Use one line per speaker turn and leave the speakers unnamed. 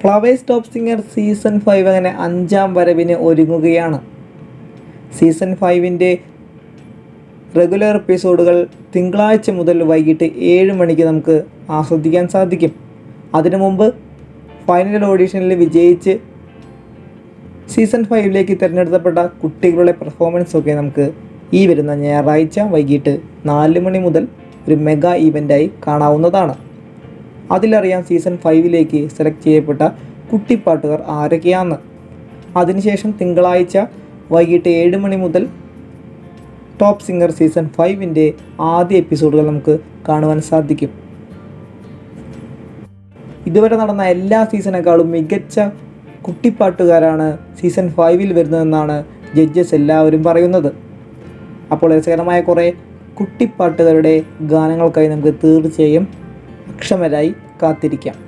Flowers top singer season five അങ്ങനെ അഞ്ചാം വരവിന് ഒരുങ്ങുകയാണ്. സീസൺ ഫൈവിന്റെ റെഗുലർ എപ്പിസോഡുകൾ തിങ്കളാഴ്ച മുതൽ വൈകിട്ട് ഏഴ് മണിക്ക് നമുക്ക് ആസ്വദിക്കാൻ സാധിക്കും. അതിനു മുമ്പ് ഫൈനൽ ഓഡീഷനിൽ വിജയിച്ച് സീസൺ ഫൈവിലേക്ക് തിരഞ്ഞെടുക്കപ്പെട്ട കുട്ടികളുടെ പെർഫോമൻസ് ഒക്കെ നമുക്ക് ഈ വരുന്ന ഞായറാഴ്ച വൈകിട്ട് നാല് മണി മുതൽ ഒരു മെഗാ ഈവന്റായി കാണാവുന്നതാണ്. അതിലറിയാം സീസൺ ഫൈവിലേക്ക് സെലക്ട് ചെയ്യപ്പെട്ട കുട്ടിപ്പാട്ടുകാർ ആരൊക്കെയാണെന്ന് അതിനുശേഷം തിങ്കളാഴ്ച വൈകിട്ട് ഏഴ് മണി മുതൽ ടോപ്പ് സിംഗർ സീസൺ ഫൈവിന്റെ ആദ്യ എപ്പിസോഡുകൾ നമുക്ക് കാണുവാൻ സാധിക്കും. ഇതുവരെ നടന്ന എല്ലാ സീസണേക്കാളും മികച്ച കുട്ടിപ്പാട്ടുകാരാണ് സീസൺ ഫൈവിൽ വരുന്നതെന്നാണ് ജഡ്ജസ് എല്ലാവരും പറയുന്നത്. അപ്പോൾ രസകരമായ കുറേ കുട്ടിപ്പാട്ടുകാരുടെ ഗാനങ്ങൾക്കായി നമുക്ക് തീർച്ചയായും അക്ഷമരായി കാത്തിരിക്കാം.